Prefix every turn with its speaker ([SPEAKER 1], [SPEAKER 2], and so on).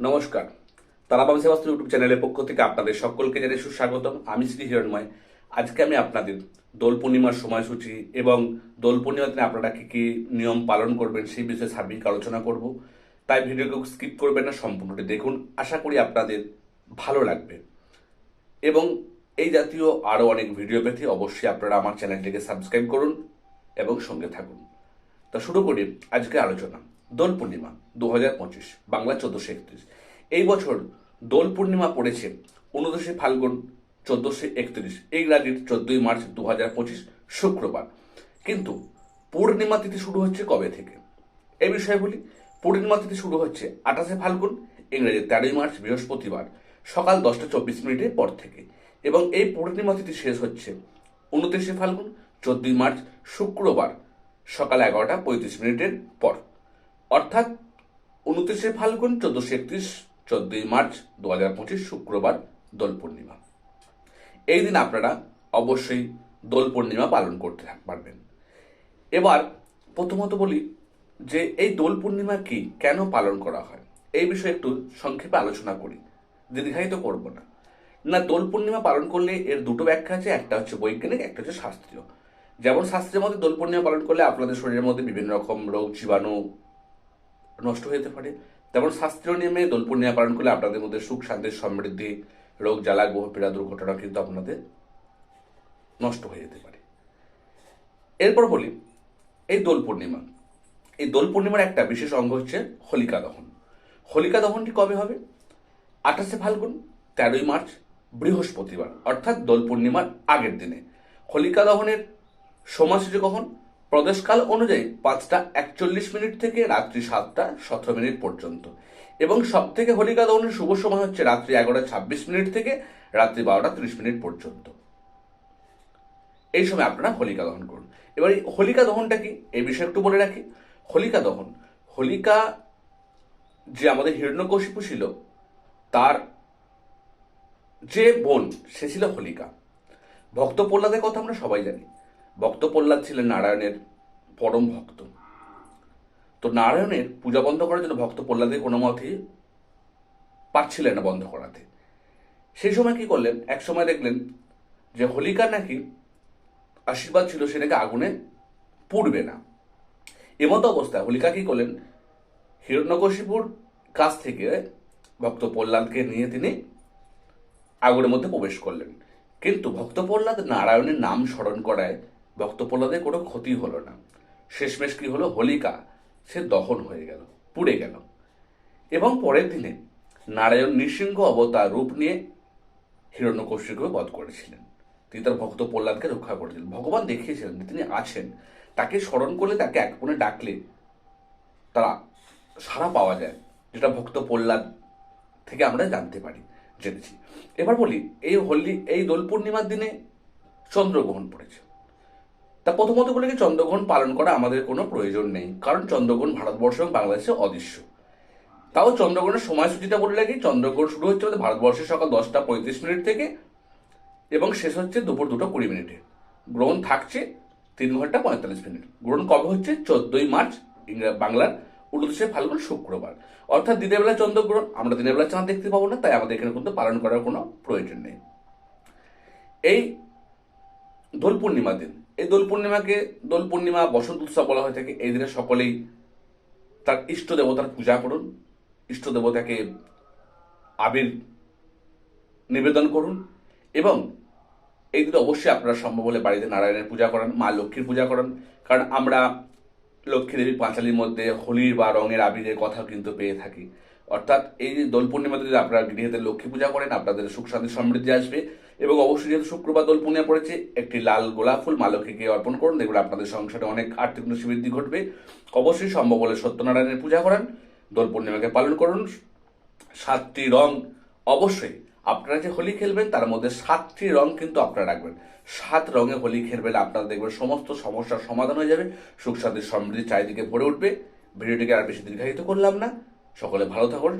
[SPEAKER 1] নমস্কার। তারাবাম সেবাস্ত ইউটিউব চ্যানেলের পক্ষ থেকে আপনাদের সকলকে জানাই সুস্বাগতম। আমি শ্রী হিরণময়। আজকে আমি আপনাদের দোল পূর্ণিমার সময়সূচি এবং দোল পূর্ণিমার দিনে আপনারা কি কি নিয়ম পালন করবেন সেই বিষয়ে সার্বিক আলোচনা করব। তাই ভিডিওকে স্কিপ করবেন না, সম্পূর্ণটি দেখুন। আশা করি আপনাদের ভালো লাগবে। এবং এই জাতীয় আরও অনেক ভিডিও পেতে অবশ্যই আপনারা আমার চ্যানেলটিকে সাবস্ক্রাইব করুন এবং সঙ্গে থাকুন। তা শুরু করি আজকে আলোচনা। দোল পূর্ণিমা দু হাজার পঁচিশ, বাংলা চোদ্দশো একত্রিশ। এই বছর দোল পূর্ণিমা পড়েছে উনদশে ফাল্গুন চোদ্দশো একত্রিশ ইংরাজির চোদ্দই মার্চ দু হাজার পঁচিশ শুক্রবার। কিন্তু পূর্ণিমা তিথি শুরু হচ্ছে কবে থেকে? এই বিষয়ে বলি, পূর্ণিমা তিথি শুরু হচ্ছে আঠাশে ফাল্গুন, ইংরেজি তেরোই মার্চ, বৃহস্পতিবার, সকাল দশটা চব্বিশ মিনিটের পর থেকে। এবং এই পূর্ণিমা তিথি শেষ হচ্ছে উনত্রিশে ফাল্গুন, চোদ্দই মার্চ, শুক্রবার, সকাল এগারোটা পঁয়ত্রিশ মিনিটের পর। অর্থাৎ উনত্রিশে ফাল্গুন, চোদ্দশো একত্রিশ, চোদ্দই মার্চ দু হাজার পঁচিশ শুক্রবার দোল পূর্ণিমা। এই দিন আপনারা অবশ্যই দোল পূর্ণিমা পালন করতে পারবেন। এবার প্রথমত বলি যে এই দোল পূর্ণিমা কি কেন পালন করা হয়, এই বিষয়ে একটু সংক্ষেপে আলোচনা করি। দীর্ঘায়িত করব না। না, দোল পূর্ণিমা পালন করলে এর দুটো ব্যাখ্যা আছে, একটা হচ্ছে বৈজ্ঞানিক, একটা হচ্ছে শাস্ত্রীয়। যেমন শাস্ত্রের মধ্যে দোল পূর্ণিমা পালন করলে আপনাদের শরীরের মধ্যে বিভিন্ন রকম রোগ, জীবাণু নষ্ট হয়ে যেতে পারে। তেমন শাস্ত্রীয় নিয়মে দোল পূর্ণিমা পালন করলে আপনাদের মধ্যে সুখ শান্তির সমৃদ্ধি, রোগ, জ্বালা গ্রহ পীড়া দুর্ঘটনা কিন্তু আপনাদের নষ্ট হয়ে যেতে পারে। এরপর বলি, এই দোল পূর্ণিমা এই দোল পূর্ণিমার একটা বিশেষ অঙ্গ হচ্ছে হোলিকা দহন। হোলিকা দহনটি কবে হবে? আঠাশে ফাল্গুন, তেরোই মার্চ, বৃহস্পতিবার, অর্থাৎ দোল পূর্ণিমার আগের দিনে। হোলিকা দহনের সময়সূচি কখন? প্রদেশকাল অনুযায়ী পাঁচটা একচল্লিশ মিনিট থেকে রাত্রি সাতটা সতেরো মিনিট পর্যন্ত। এবং সব থেকে হোলিকা দহনের শুভ সময় হচ্ছে রাত্রি এগারোটা ছাব্বিশ মিনিট থেকে রাত্রি বারোটা ত্রিশ মিনিট পর্যন্ত। এই সময় আপনারা হোলিকা দহন করুন। এবার এই হোলিকা দহনটা কি? এই বিষয়ে একটু বলে রাখি। হোলিকা দহন, হোলিকা যে আমাদের হিরণ্যকশিপু ছিল, তার যে বোন, সে ছিল হোলিকা। ভক্ত প্রহ্লাদের কথা আমরা সবাই জানি। ভক্ত প্রহ্লাদ ছিলেন নারায়ণের পরম ভক্ত। তো নারায়ণের পূজা বন্ধ করার জন্য ভক্ত প্রহ্লাদের কোনো মতেই পারছিলেন না বন্ধ করাতে। সেই সময় কি করলেন? এক সময় দেখলেন যে হোলিকা নাকি আশীর্বাদ ছিল, সে নাকি আগুনে পুড়বে না। এমত অবস্থায় হোলিকা কি করলেন? হিরণ্যকশিপুর কাছ থেকে ভক্ত প্রহ্লাদকে নিয়ে তিনি আগুনের মধ্যে প্রবেশ করলেন। কিন্তু ভক্ত প্রহ্লাদ নারায়ণের নাম স্মরণ করায় ভক্ত প্রহ্লাদের কোনো ক্ষতি হলো না। শেষমেশ কি হলো? হোলিকা। সে দহন হয়ে গেল, পুড়ে গেল। এবং পরের দিনে নারায়ণ নৃসিংহ অবতার রূপ নিয়ে হিরণ্যকশিপুকে বধ করেছিলেন। তিনি তার ভক্ত প্রহ্লাদকে রক্ষা করেছিলেন। ভগবান দেখিয়েছিলেন তিনি আছেন। তাকে স্মরণ করলে তাকে এক কোণে ডাকলে তারা সাড়া পাওয়া যায়, যেটা ভক্ত প্রহ্লাদ থেকে আমরা জানতে পারি, জেনেছি। এবার বলি, এই হোলি, এই দোল পূর্ণিমার দিনে চন্দ্রগ্রহণ পড়েছে। তা প্রথমত বলে কি চন্দ্রগ্রহণ পালন করা আমাদের কোনো প্রয়োজন নেই, কারণ চন্দ্রগ্রহণ ভারতবর্ষ এবং বাংলাদেশে অদৃশ্য। তাও চন্দ্রগ্রহণের সময়সূচিটা বলে রাখি, চন্দ্রগ্রহণ শুরু হচ্ছে আমাদের ভারতবর্ষে সকাল দশটা পঁয়ত্রিশ মিনিট থেকে এবং শেষ হচ্ছে দুপুর দুটো কুড়ি মিনিটে। গ্রহণ থাকছে তিন ঘণ্টা পঁয়তাল্লিশ মিনিট। গ্রহণ কবে হচ্ছে? চোদ্দই মার্চ বাংলার উনত্রিশে ফাল্গুন শুক্রবার। অর্থাৎ দিনের বেলা চন্দ্রগ্রহণ, আমরা দিনের বেলা চাঁদ দেখতে পাবো না, তাই আমাদের এখানে কিন্তু পালন করার কোনো প্রয়োজন নেই। এই দোল পূর্ণিমা দিন। এই দোল পূর্ণিমাকে দোল পূর্ণিমা, বসন্ত উৎসব বলা হয়ে থাকে। এই দিনে সকলেই তার ইষ্ট দেবতার পূজা করুন। ইষ্ট দেবতাকে আবির নিবেদন করুন এবং এই দিনে অবশ্যই আপনারা সম্ভব হলে বাড়িতে নারায়ণের পূজা করান, মা লক্ষ্মীর পূজা করান। কারণ আমরা লক্ষ্মী দেবী পাঁচালির মধ্যে হোলির বা রঙের আবিরের কথা কিন্তু পেয়ে থাকি। অর্থাৎ এই দোল পূর্ণিমাতে যদি আপনারা গৃহেতে লক্ষ্মী পূজা করেন, আপনাদের সুখ শান্তি সমৃদ্ধি আসবে। এবং অবশ্যই যেহেতু শুক্রবার দোল পূর্ণিমা পড়েছে, একটি লাল গোলাপ ফুল মা লক্ষ্মীকে অর্পণ করুন। দেখবেন আপনাদের সংসারে অনেক আর্থিক বৃদ্ধি ঘটবে। অবশ্যই সম্ভব হলে সত্যনারায়ণের পূজা করান। দোল পূর্ণিমাকে পালন করুন। সাতটি রং অবশ্যই আপনারা যে হোলি খেলবেন, তার মধ্যে সাতটি রং কিন্তু আপনারা রাখবেন। সাত রঙে হোলি খেলবেন, আপনারা দেখবেন সমস্ত সমস্যার সমাধান হয়ে যাবে। সুখ শান্তির সমৃদ্ধি চারিদিকে ভরে উঠবে। ভিডিওটিকে আর বেশি দীর্ঘায়িত করলাম না। সকলে ভালো থাকুন